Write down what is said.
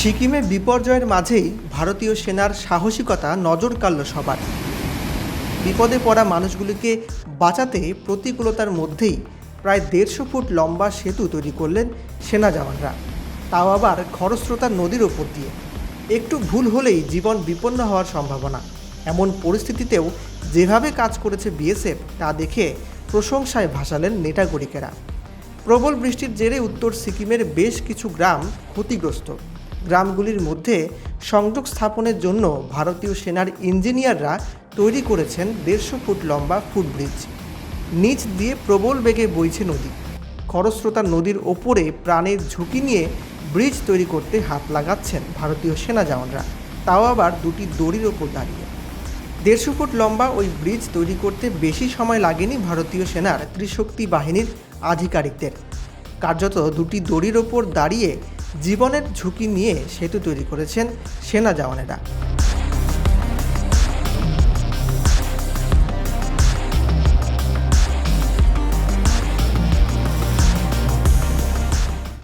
সিকিমে বিপর্যয়ের মাঝেই ভারতীয় সেনার সাহসিকতা নজর কাড়ল সবার। বিপদে পড়া মানুষগুলিকে বাঁচাতে প্রতিকূলতার মধ্যেই প্রায় দেড়শো ফুট লম্বা সেতু তৈরি করলেন সেনা জওয়ানরা। তাও আবার খরস্রোতা নদীর ওপর দিয়ে। একটু ভুল হলেই জীবন বিপন্ন হওয়ার সম্ভাবনা। এমন পরিস্থিতিতেও যেভাবে কাজ করেছে বিএসএফ, তা দেখে প্রশংসায় ভাসালেন নেটাগরিকেরা। প্রবল বৃষ্টির জেরে উত্তর সিকিমের বেশ কিছু গ্রাম ক্ষতিগ্রস্ত। গ্রামগুলির মধ্যে সংযোগ স্থাপনের জন্য ভারতীয় সেনার ইঞ্জিনিয়াররা তৈরি করেছেন দেড়শো ফুট লম্বা ফুটব্রিজ। নিচ দিয়ে প্রবল বেগে বইছে নদী। খরস্রোতা নদীর ওপরে প্রাণের ঝুঁকি নিয়ে ব্রিজ তৈরি করতে হাত লাগাচ্ছেন ভারতীয় সেনা জওয়ানরা। তাও আবার দুটি দড়ির ওপর দাঁড়িয়ে। দেড়শো ফুট লম্বা ওই ব্রিজ তৈরি করতে বেশি সময় লাগেনি ভারতীয় সেনার ত্রিশক্তি বাহিনীর আধিকারিকদের। কার্যত দুটি দড়ির ওপর দাঁড়িয়ে জীবনের ঝুঁকি নিয়ে সেতু তৈরি করেছেন সেনা জওয়ানেরা।